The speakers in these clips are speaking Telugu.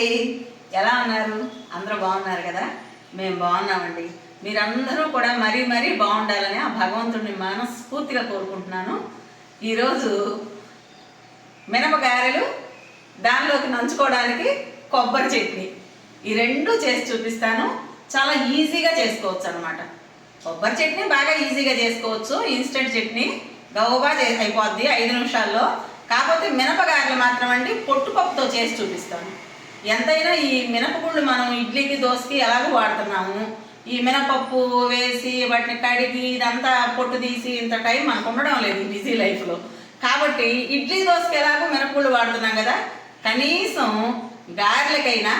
అండి ఎలా ఉన్నారు? అందరూ బాగున్నారు కదా? మేము బాగున్నామండి. మీరందరూ కూడా మరీ మరీ బాగుండాలని ఆ భగవంతుడిని మనస్ఫూర్తిగా కోరుకుంటున్నాను. ఈరోజు మినపగారెలు దానిలోకి నంచుకోవడానికి కొబ్బరి చట్నీ. ఈ రెండు చేసి చూపిస్తాను. చాలా ఈజీగా చేసుకోవచ్చు అనమాట కొబ్బరి చట్నీ బాగా ఈజీగా చేసుకోవచ్చు. ఇన్స్టెంట్ చట్నీ గౌబా చే అయిపోద్ది ఐదు నిమిషాల్లో. కాకపోతే మినపగారెలు మాత్రం అండి పొట్టుపప్పుతో చేసి చూపిస్తాను. ఎంతైనా ఈ మినపగుళ్ళు మనం ఇడ్లీకి దోశకి ఎలాగో వాడుతున్నాము. ఈ మినపప్పు వేసి వాటిని కడిగి ఇదంతా పొట్టు తీసి ఇంత టైం మనకు ఉండడం లేదు బిజీ లైఫ్లో. కాబట్టి ఇడ్లీ దోశకి ఎలాగో మినపగుళ్ళు వాడుతున్నాం కదా కనీసం గారెలకైనా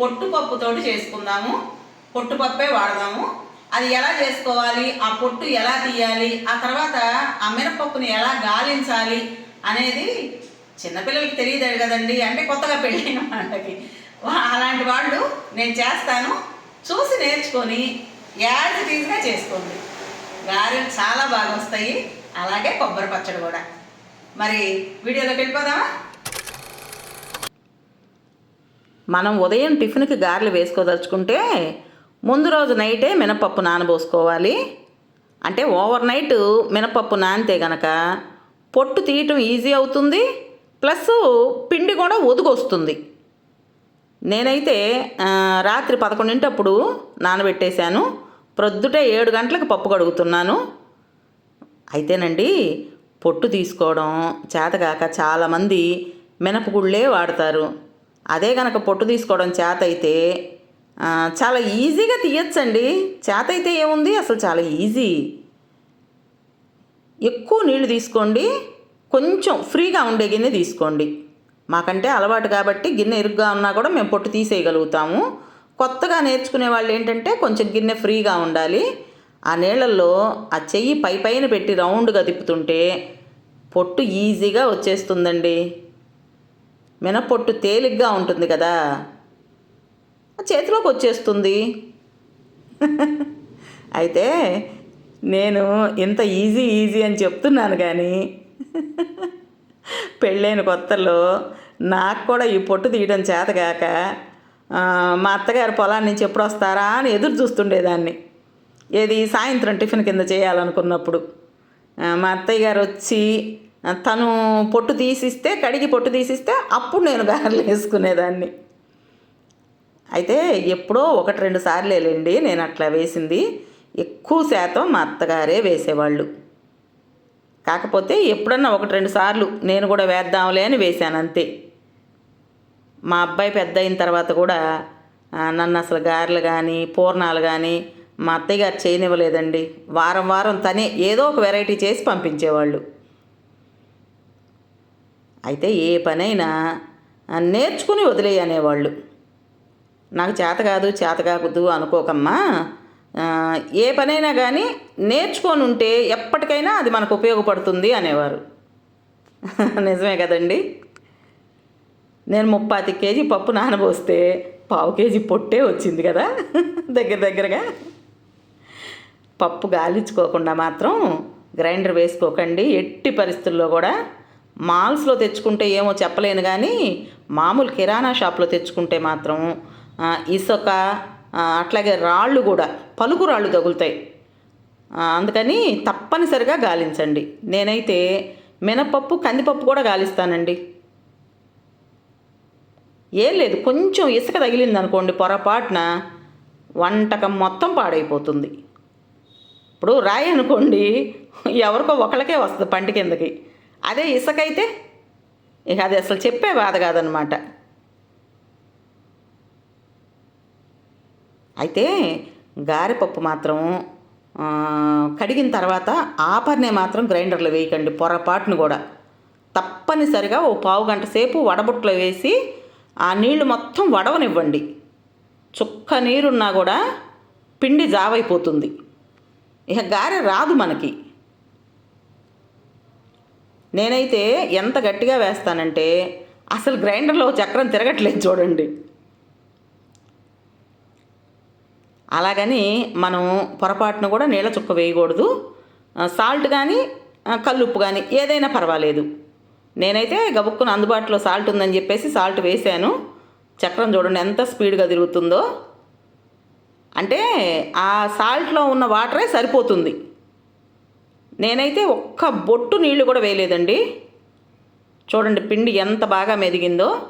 పొట్టుపప్పుతోటి చేసుకుందాము. పొట్టుపప్పే వాడదాము. అది ఎలా చేసుకోవాలి ఆ పొట్టు ఎలా తీయాలి ఆ తర్వాత ఆ మినపప్పుని ఎలా గాలించాలి అనేది చిన్నపిల్లలకి తెలియదు కదండి. అంటే కొత్తగా పెళ్ళైన వాళ్ళకి. వా- అలాంటి వాళ్ళు నేను చేస్తాను. చూసి నేర్చుకొని యాజ్ ఇట్ ఈజ్గా చేసుకోండి. గారెలు చాలా బాగా వస్తాయి అలాగే కొబ్బరి పచ్చడి కూడా. మరి వీడియోలోకి వెళ్ళిపోదామా? మనం ఉదయం టిఫిన్కి గారెలు వేసుకోదలుచుకుంటే ముందు రోజు నైటే మినపప్పు నానబోసుకోవాలి. అంటే ఓవర్ నైట్ మినపప్పు నానితే గనక పొట్టు తీయటం ఈజీ అవుతుంది. ప్లస్ పిండి కూడా ఒదుగొస్తుంది. నేనైతే రాత్రి పదకొండింటప్పుడు నానబెట్టేశాను. ప్రొద్దుటే ఏడు గంటలకు పప్పు కడుగుతున్నాను. అయితేనండి పొట్టు తీసుకోవడం చేతగాక చాలామంది మినపగుళ్ళే వాడతారు. అదే కనుక పొట్టు తీసుకోవడం చేత అయితే చాలా ఈజీగా తీయచ్చండి. చేత అయితే ఏముంది? అసలు చాలా ఈజీ. ఎక్కువ నీళ్ళు తీసుకోండి. కొంచెం ఫ్రీగా ఉండే గిన్నె తీసుకోండి. మాకంటే అలవాటు కాబట్టి గిన్నె ఇరుగ్గా ఉన్నా కూడా మేము పొట్టు తీసేయగలుగుతాము. కొత్తగా నేర్చుకునే వాళ్ళు ఏంటంటే కొంచెం గిన్నె ఫ్రీగా ఉండాలి. ఆ నీళ్ళల్లో ఆ చెయ్యి పై పైన పెట్టి రౌండ్గా తిప్పుతుంటే పొట్టు ఈజీగా వచ్చేస్తుందండి. మినపొట్టు తేలిగ్గా ఉంటుంది కదా. ఆ చేతిలోకి వచ్చేస్తుంది. అయితే నేను ఇంత ఈజీ ఈజీ అని చెప్తున్నాను కానీ పెళ్ళైన కొత్తలో నాకు కూడా ఈ పొట్టు తీయడం చేతగాక మా అత్తగారు పొలాన్ని నుంచి ఎప్పుడు వస్తారా అని ఎదురు చూస్తుండేదాన్ని. ఏది సాయంత్రం టిఫిన్ కింద చేయాలనుకున్నప్పుడు. మా అత్తయ్య గారు వచ్చి తను పొట్టు తీసిస్తే కడిగి పొట్టు తీసిస్తే అప్పుడు నేను గారెలు వేసుకునేదాన్ని. అయితే ఎప్పుడో ఒకటి రెండు సార్లు వెళ్ళండి నేను అట్లా వేసింది. ఎక్కువ శాతం మా అత్తగారే వేసేవాళ్ళు. కాకపోతే ఎప్పుడన్నా ఒకటి రెండు సార్లు నేను కూడా వేద్దాంలే అని వేశాను అంతే. మా అబ్బాయి పెద్ద అయిన తర్వాత కూడా నన్ను అసలు గారెలు కానీ పూర్ణాలు కానీ మా అత్తయ్య గారు చేయనివ్వలేదండి. వారం వారం తనే ఏదో ఒక వెరైటీ చేసి పంపించేవాళ్ళు. అయితే ఏ పనైనా నేర్చుకుని వదిలేయనేవాళ్ళు. నాకు చేత కాదు చేత కాకూడదు అనుకోకమ్మా. ఏ పనైనా కానీ నేర్చుకొని ఉంటే ఎప్పటికైనా అది మనకు ఉపయోగపడుతుంది అనేవారు. నిజమే కదండి. నేను ముప్పాతి కేజీ పప్పు నానబోస్తే పావు కేజీ పొట్టే వచ్చింది కదా. దగ్గర దగ్గరగా. పప్పు గాలించుకోకుండా మాత్రం గ్రైండర్ వేసుకోకండి. ఎట్టి పరిస్థితుల్లో కూడా మాల్స్లో తెచ్చుకుంటే ఏమో చెప్పలేను కానీ మామూలు కిరాణా షాప్లో తెచ్చుకుంటే మాత్రం ఇసుక అట్లాగే రాళ్ళు కూడా పలుకు రాళ్ళు తగులుతాయి. అందుకని తప్పనిసరిగా గాలించండి. నేనైతే మినపప్పు కందిపప్పు కూడా గాలిస్తానండి. ఏం లేదు కొంచెం ఇసుక తగిలింది అనుకోండి పొరపాటున వంటకం మొత్తం పాడైపోతుంది. ఇప్పుడు రాయి అనుకోండి ఎవరికో ఒకళ్ళకే వస్తుంది పంట కిందకి. అదే ఇసుక అయితే ఇక అది అసలు చెప్పే బాధ కాదనమాట. అయితే గారెపప్పు మాత్రం కడిగిన తర్వాత ఆపర్నే మాత్రం గ్రైండర్లో వేయకండి పొరపాటును కూడా. తప్పనిసరిగా ఓ పావు గంట సేపు వడబుట్టలో వేసి ఆ నీళ్ళు మొత్తం వడవనివ్వండి. చుక్క నీరున్నా కూడా పిండి జావైపోతుంది. ఇక గారె రాదు మనకి. నేనైతే ఎంత గట్టిగా వేస్తానంటే అసలు గ్రైండర్లో చక్రం తిరగట్లేదు చూడండి. అలాగని మనం పొరపాటును కూడా నీళ్ళ చుక్క వేయకూడదు. సాల్ట్ కానీ కల్లుప్పు కానీ ఏదైనా పర్వాలేదు. నేనైతే గబుక్కున అందుబాటులో సాల్ట్ ఉందని చెప్పేసి సాల్ట్ వేశాను. చక్రం చూడండి ఎంత స్పీడ్గా తిరుగుతుందో. అంటే ఆ సాల్ట్లో ఉన్న వాటరే సరిపోతుంది. నేనైతే ఒక్క బొట్టు నీళ్ళు కూడా వేయలేదండి. చూడండి పిండి ఎంత బాగా మెదిగిందో.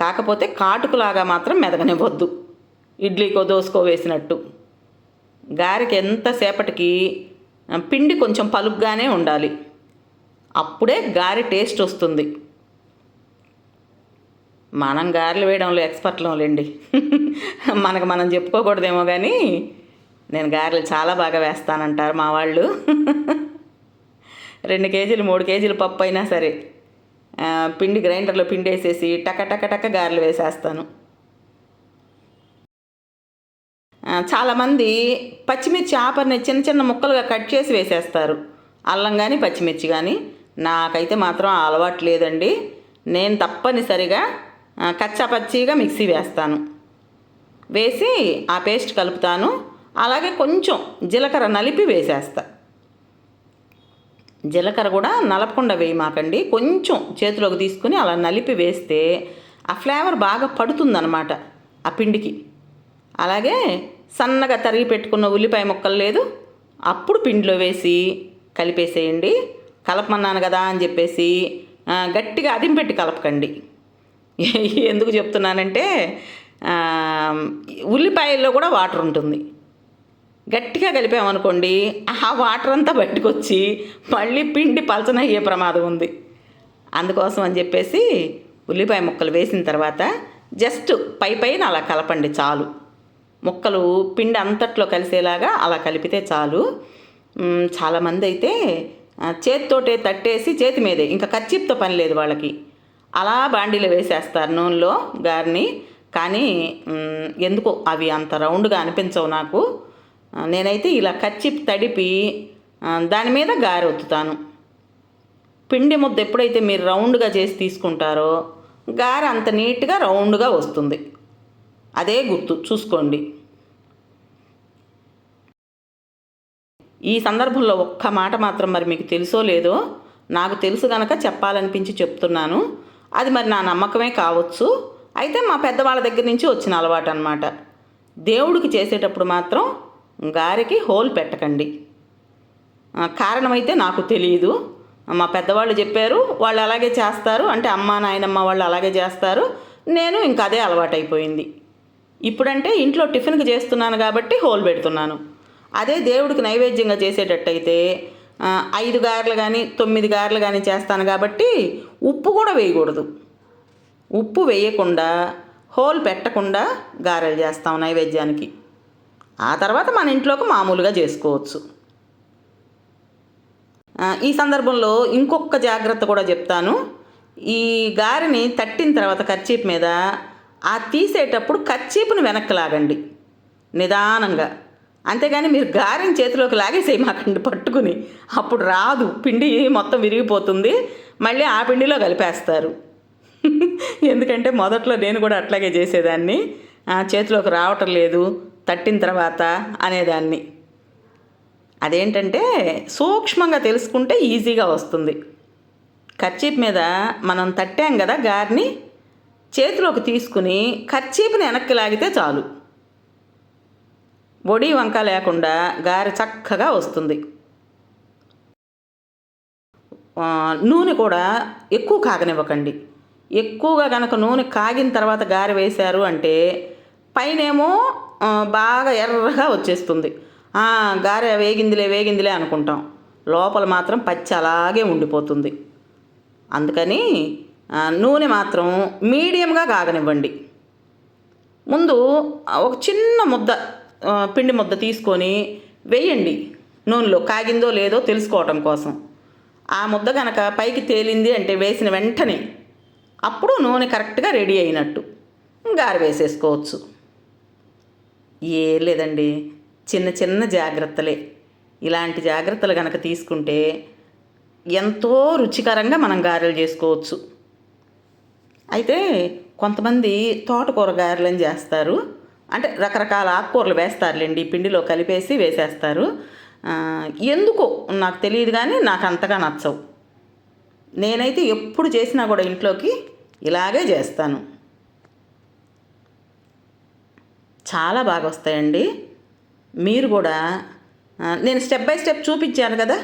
కాకపోతే కాటుకులాగా మాత్రం మెదగనివ్వద్దు. ఇడ్లీకో దోసుకో వేసినట్టు. గారెకి ఎంతసేపటికి పిండి కొంచెం పలుగ్గానే ఉండాలి. అప్పుడే గారె టేస్ట్ వస్తుంది. మనం గారెలు వేయడంలో ఎక్స్పర్ట్లం లేండి. మనకు మనం చెప్పుకోకూడదేమో కానీ నేను గారెలు చాలా బాగా వేస్తానంటారు మా వాళ్ళు. రెండు కేజీలు మూడు కేజీలు పప్పు అయినా సరే పిండి గ్రైండర్లో పిండి వేసేసి టక టక టక గారెలు వేసేస్తాను ఆ, చాలామంది పచ్చిమిర్చి ఆపర్ని చిన్న చిన్న ముక్కలుగా కట్ చేసి వేసేస్తారు. అల్లం కానీ పచ్చిమిర్చి కానీ నాకైతే మాత్రం అలవాటు లేదండి. నేను తప్పనిసరిగా కచ్చా పచ్చిగా మిక్సీ వేస్తాను. వేసి ఆ పేస్ట్ కలుపుతాను. అలాగే కొంచెం జీలకర్ర నలిపి వేసేస్తా. జీలకర్ర కూడా నలపకుండా వేయమాకండి కొంచెం చేతిలోకి తీసుకుని అలా నలిపి వేస్తే ఆ ఫ్లేవర్ బాగా పడుతుందన్నమాట ఆ పిండికి. అలాగే సన్నగా తరిగి పెట్టుకున్న ఉల్లిపాయ ముక్కలు లేదు. అప్పుడు పిండిలో వేసి కలిపేసేయండి. కలపమన్నాను కదా అని చెప్పేసి గట్టిగా అదింపెట్టి కలపకండి. ఎందుకు చెప్తున్నానంటే ఉల్లిపాయల్లో కూడా వాటర్ ఉంటుంది. గట్టిగా కలిపామనుకోండి ఆ వాటర్ అంతా బయటకు వచ్చి మళ్ళీ పిండి పలచన అయ్యే ప్రమాదం ఉంది. అందుకోసం అని చెప్పేసి ఉల్లిపాయ ముక్కలు వేసిన తర్వాత జస్ట్ పై పైన అలా కలపండి చాలు. ముక్కలు పిండి అంతట్లో కలిసేలాగా అలా కలిపితే చాలు. చాలామంది అయితే చేతితోటే తట్టేసి చేతి మీదే ఇంకా కచ్చిప్తో పని లేదు వాళ్ళకి. అలా బాండీలో వేసేస్తారు నూనెలో గారిని. కానీ ఎందుకో అవి అంత రౌండ్గా అనిపించవు నాకు. నేనైతే ఇలా కచ్చిప్ తడిపి దాని మీద గారెత్తుతాను పిండి ముద్ద ఎప్పుడైతే మీరు రౌండ్గా చేసి తీసుకుంటారో గారె అంత నీట్గా రౌండ్గా వస్తుంది. అదే గుర్తు చూసుకోండి. ఈ సందర్భంలో ఒక్క మాట మాత్రం మరి మీకు తెలుసో లేదో నాకు తెలుసు గనక చెప్పాలనిపించి చెప్తున్నాను. అది మరి నా నమ్మకమే కావచ్చు. అయితే మా పెద్దవాళ్ళ దగ్గర నుంచి వచ్చిన అలవాటు అనమాట దేవుడికి చేసేటప్పుడు మాత్రం గారికి హోల్ పెట్టకండి. కారణమైతే నాకు తెలియదు మా పెద్దవాళ్ళు చెప్పారు వాళ్ళు అలాగే చేస్తారు. అంటే అమ్మ నాయనమ్మ వాళ్ళు అలాగే చేస్తారు. నేను ఇంకా అదే అలవాటైపోయింది. ఇప్పుడంటే ఇంట్లో టిఫిన్కి చేస్తున్నాను కాబట్టి హోల్ పెడుతున్నాను. అదే దేవుడికి నైవేద్యంగా చేసేటట్టయితే ఐదు గారెలు కానీ తొమ్మిది గారెలు కానీ చేస్తాను కాబట్టి ఉప్పు కూడా వేయకూడదు. ఉప్పు వేయకుండా హోల్ పెట్టకుండా గారెలు చేస్తాం నైవేద్యానికి. ఆ తర్వాత మన ఇంట్లోకి మామూలుగా చేసుకోవచ్చు. ఈ సందర్భంలో ఇంకొక జాగ్రత్త కూడా చెప్తాను. ఈ గారెని తట్టిన తర్వాత కర్చీప్ మీద ఆ తీసేటప్పుడు కచ్చీపును వెనక్కి లాగండి. నిదానంగా. అంతేగాని మీరు గారెని చేతిలోకి లాగేసేయమాకండి పట్టుకుని. అప్పుడు రాదు. పిండి మొత్తం విరిగిపోతుంది. మళ్ళీ ఆ పిండిలో కలిపేస్తారు. ఎందుకంటే మొదట్లో నేను కూడా అట్లాగే చేసేదాన్ని. చేతిలోకి రావటం లేదు. తట్టిన తర్వాత అనేదాన్ని. అదేంటంటే సూక్ష్మంగా తెలుసుకుంటే ఈజీగా వస్తుంది. కర్చీప్ మీద మనం తట్టాం కదా గారిని చేతిలోకి తీసుకుని కర్చీప్ని వెనక్కి లాగితే చాలు. బొడి వంక లేకుండా గారె చక్కగా వస్తుంది. నూనె కూడా ఎక్కువ కాగనివ్వకండి. ఎక్కువగా కనుక నూనె కాగిన తర్వాత గారె వేశారు అంటే పైనేమో బాగా ఎర్రగా వచ్చేస్తుంది. గారె వేగిందిలే వేగిందిలే అనుకుంటాం. లోపల మాత్రం పచ్చి అలాగే ఉండిపోతుంది. అందుకని నూనె మాత్రం మీడియంగా కాగనివ్వండి. ముందు ఒక చిన్న ముద్ద పిండి ముద్ద తీసుకొని వేయండి నూనెలో కాగిందో లేదో తెలుసుకోవటం కోసం. ఆ ముద్ద కనుక పైకి తేలింది అంటే వేసిన వెంటనే అప్పుడు నూనె కరెక్ట్గా రెడీ అయినట్టు గారి వేసేసుకోవచ్చు. ఏ లేదండి చిన్న చిన్న జాగ్రత్తలే. ఇలాంటి జాగ్రత్తలు కనుక తీసుకుంటే ఎంతో రుచికరంగా మనం గారెలు చేసుకోవచ్చు. అయితే కొంతమంది తోటకూర గారెలని చేస్తారు. అంటే రకరకాల ఆకుకూరలు వేస్తారులేండి పిండిలో కలిపేసి వేసేస్తారు. ఎందుకు ఎందుకో నాకు తెలియదు కానీ నాకు అంతగా నచ్చవు. నేనైతే ఎప్పుడు చేసినా కూడా ఇంట్లోకి ఇలాగే చేస్తాను. చాలా బాగా వస్తాయండి. మీరు కూడా నేను స్టెప్ బై స్టెప్ చూపించాను కదా.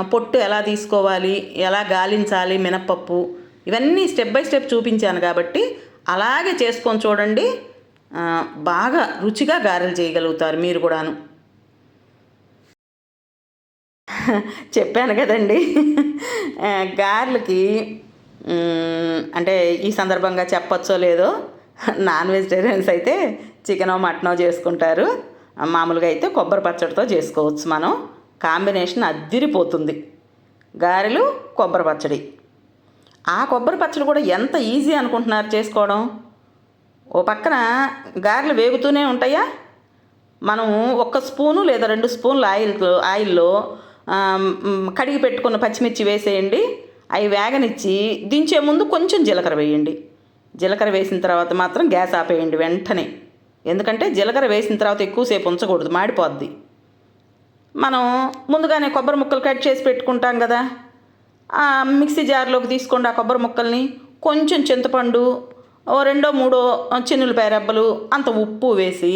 పొట్టు ఎలా తీసుకోవాలి ఎలా గాలించాలి మినప్పప్పు ఇవన్నీ స్టెప్ బై స్టెప్ చూపించాను కాబట్టి అలాగే చేసుకొని చూడండి బాగా రుచిగా గారెలు చేయగలుగుతారు మీరు కూడాను. చెప్పాను కదండి. గారెలకి అంటే ఈ సందర్భంగా చెప్పచ్చో లేదో నాన్ వెజిటేరియన్స్ అయితే చికెనో మటనో చేసుకుంటారు. మామూలుగా అయితే కొబ్బరి పచ్చడితో చేసుకోవచ్చు మనం. కాంబినేషన్ అద్దిరిపోతుంది. గారెలు కొబ్బరి పచ్చడి. ఆ కొబ్బరి పచ్చడి కూడా ఎంత ఈజీ అనుకుంటున్నారు చేసుకోవడం? ఓ పక్కన గారెలు వేగుతూనే ఉంటాయా? మనం ఒక్క స్పూను లేదా రెండు స్పూన్లు ఆయిల్ ఆయిల్లో కడిగి పెట్టుకున్న పచ్చిమిర్చి వేసేయండి. అవి వేగనిచ్చి దించే ముందు కొంచెం జీలకర్ర వేయండి. జీలకర్ర వేసిన తర్వాత మాత్రం గ్యాస్ ఆపేయండి వెంటనే. ఎందుకంటే జీలకర్ర వేసిన తర్వాత ఎక్కువసేపు ఉంచకూడదు మాడిపోద్ది. మనం ముందుగానే కొబ్బరి ముక్కలు కట్ చేసి పెట్టుకుంటాం కదా. మిక్సీ జార్లోకి తీసుకోండి ఆ కొబ్బరి ముక్కల్ని. కొంచెం చింతపండు ఓ రెండో మూడో చిన్నులపాయ రెబ్బలు అంత ఉప్పు వేసి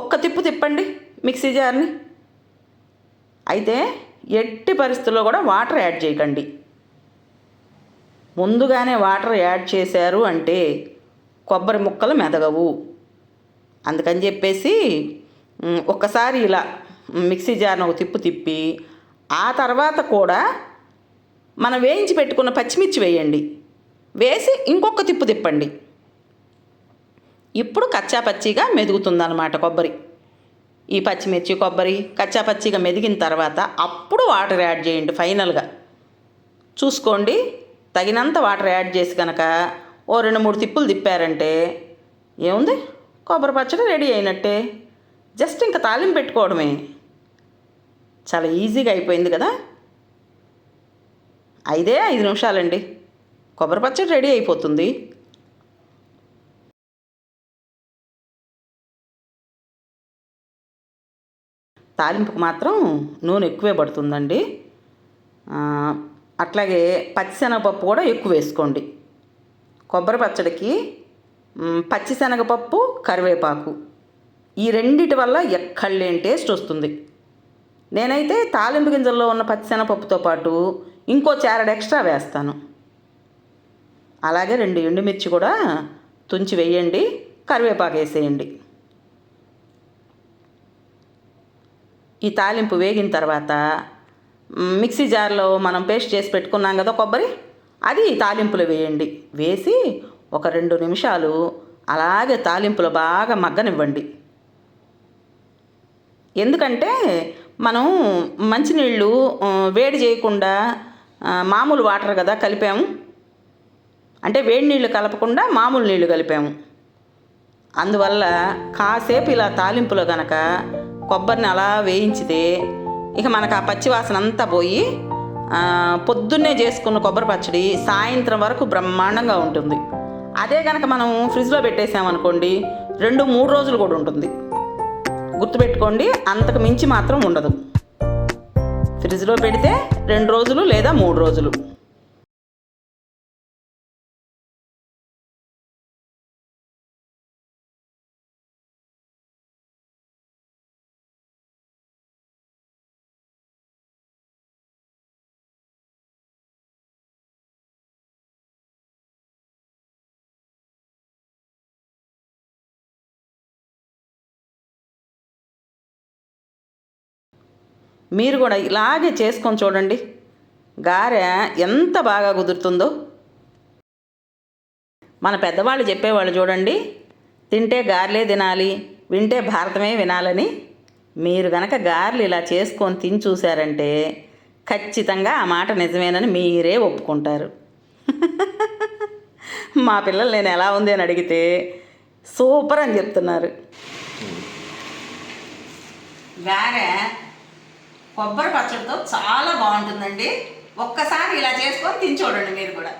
ఒక్క తిప్పు తిప్పండి మిక్సీ జార్ని. అయితే ఎట్టి పరిస్థితుల్లో కూడా వాటర్ యాడ్ చేయకండి. ముందుగానే వాటర్ యాడ్ చేశారు అంటే కొబ్బరి ముక్కలు మెదగవు. అందుకని చెప్పేసి ఒక్కసారి ఇలా మిక్సీ జార్ని ఒక తిప్పు తిప్పి ఆ తర్వాత కూడా మనం వేయించి పెట్టుకున్న పచ్చిమిర్చి వేయండి. వేసి ఇంకొక తిప్పు తిప్పండి. ఇప్పుడు కచ్చా పచ్చిగా మెదుగుతుందన్నమాట కొబ్బరి. ఈ పచ్చిమిర్చి కొబ్బరి కచ్చా పచ్చిగా మెదిగిన తర్వాత అప్పుడు వాటర్ యాడ్ చేయండి ఫైనల్గా. చూసుకోండి తగినంత వాటర్ యాడ్ చేసి కనుక ఓ రెండు మూడు తిప్పులు తిప్పారంటే ఏముంది? కొబ్బరి పచ్చడి రెడీ అయినట్టే. జస్ట్ ఇంకా తాలింపు పెట్టుకోవడమే. చాలా ఈజీగా అయిపోయింది కదా? ఐదే ఐదు నిమిషాలండి. కొబ్బరి పచ్చడి రెడీ అయిపోతుంది. తాలింపుకు మాత్రం నూనె ఎక్కువే పడుతుందండి. అట్లాగే పచ్చిశనగపప్పు కూడా ఎక్కువ వేసుకోండి. కొబ్బరి పచ్చడికి పచ్చిశనగపప్పు కరివేపాకు. ఈ రెండిటి వల్ల ఎక్కడలేని టేస్ట్ వస్తుంది. నేనైతే తాలింపు గింజల్లో ఉన్న పచ్చిశనగపప్పుతో పాటు ఇంకో చారడు ఎక్స్ట్రా వేస్తాను. అలాగే రెండు ఎండుమిర్చి కూడా తుంచి వేయండి కరివేపాకు వేసేయండి. ఈ తాలింపు వేగిన తర్వాత మిక్సీ జార్లో మనం పేస్ట్ చేసి పెట్టుకున్నాం కదా కొబ్బరి అది తాలింపులు తాలింపులో వేయండి. వేసి ఒక రెండు నిమిషాలు అలాగే తాలింపులో బాగా మగ్గనివ్వండి. ఎందుకంటే మనం మంచినీళ్ళు వేడి చేయకుండా మామూలు వాటర్ కదా కలిపాము. అంటే వేడి నీళ్ళు కలపకుండా మామూలు నీళ్ళు కలిపాము. అందువల్ల కాసేపు ఇలా తాలింపులో గనక కొబ్బరిని అలా వేయించితే ఇక మనకు ఆ పచ్చివాసన అంతా పోయి పొద్దున్నే చేసుకున్న కొబ్బరి పచ్చడి సాయంత్రం వరకు బ్రహ్మాండంగా ఉంటుంది. అదే కనుక మనం ఫ్రిడ్జ్లో పెట్టేసామనుకోండి రెండు మూడు రోజులు కూడా ఉంటుంది. గుర్తుపెట్టుకోండి అంతకు మించి మాత్రం ఉండదు. ఫ్రిడ్జ్లో పెడితే రెండు రోజులు లేదా మూడు రోజులు. మీరు కూడా ఇలాగే చేసుకొని చూడండి. గారె ఎంత బాగా కుదురుతుందో. మన పెద్దవాళ్ళు చెప్పేవాళ్ళు చూడండి. తింటే గారెలే తినాలి వింటే భారతమే వినాలని. మీరు గనక గారెలు ఇలా చేసుకొని తిని చూశారంటే ఖచ్చితంగా ఆ మాట నిజమేనని మీరే ఒప్పుకుంటారు. మా పిల్లలు నేను ఎలా ఉంది అని అడిగితే సూపర్ అని చెప్తున్నారు. గారె కొబ్బరి పచ్చడితో చాలా బాగుంటుందండి. ఒక్కసారి ఇలా చేసుకొని తిని చూడండి మీరు కూడా.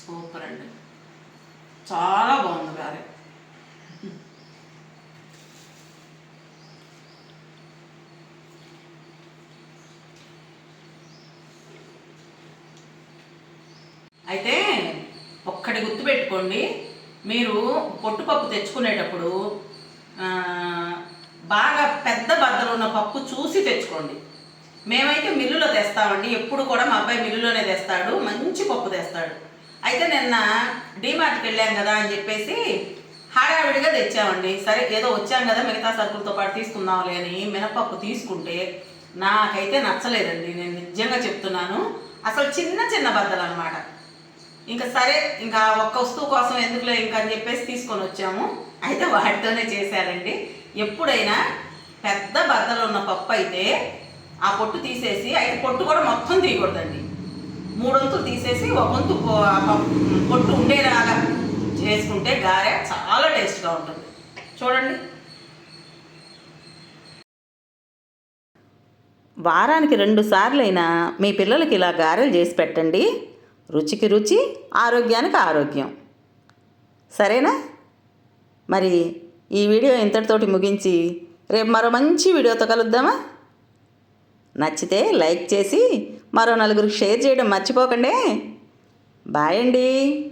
సూపర్ అండి. చాలా బాగుంది గారె. ఒక్కటి గుర్తుపెట్టుకోండి. మీరు పొట్టుపప్పు తెచ్చుకునేటప్పుడు బాగా పెద్ద బద్దలు ఉన్న పప్పు చూసి తెచ్చుకోండి. మేమైతే మిల్లులో తెస్తామండి. ఎప్పుడు కూడా మా అబ్బాయి మిల్లులోనే తెస్తాడు. మంచి పప్పు తెస్తాడు. అయితే నిన్న డీమార్ట్కి వెళ్ళాం కదా అని చెప్పేసి హడావిడిగా తెచ్చామండి. సరే ఏదో వచ్చాం కదా మిగతా సరుకులతో పాటు తీసుకుందాంలే అని మినపప్పు తీసుకుంటే నాకైతే నచ్చలేదండి. నేను నిజంగా చెప్తున్నాను. అసలు చిన్న చిన్న బద్దలు అనమాట ఇంకా సరే ఇంకా ఒక్క వస్తువు కోసం ఎందుకులే ఇంకా అని చెప్పేసి తీసుకొని వచ్చాము. అయితే వాటితోనే చేశారండి. ఎప్పుడైనా పెద్ద బద్దలు ఉన్న పప్పు అయితే ఆ పొట్టు తీసేసి అయితే పొట్టు కూడా మొత్తం తీయకూడదండి. మూడొంతులు తీసేసి ఒక వంతు పొట్టు ఉండేలాగా చేసుకుంటే గారె చాలా టేస్ట్గా ఉంటుంది. చూడండి. వారానికి రెండు సార్లైనా మీ పిల్లలకి ఇలా గారెలు చేసి పెట్టండి. రుచికి రుచి ఆరోగ్యానికి ఆరోగ్యం. సరేనా? మరి ఈ వీడియో ఇంతటితోటి ముగించి రేపు మరో మంచి వీడియోతో కలుద్దామా? నచ్చితే లైక్ చేసి మరో నలుగురికి షేర్ చేయడం మర్చిపోకండి. బాయ్ అండి.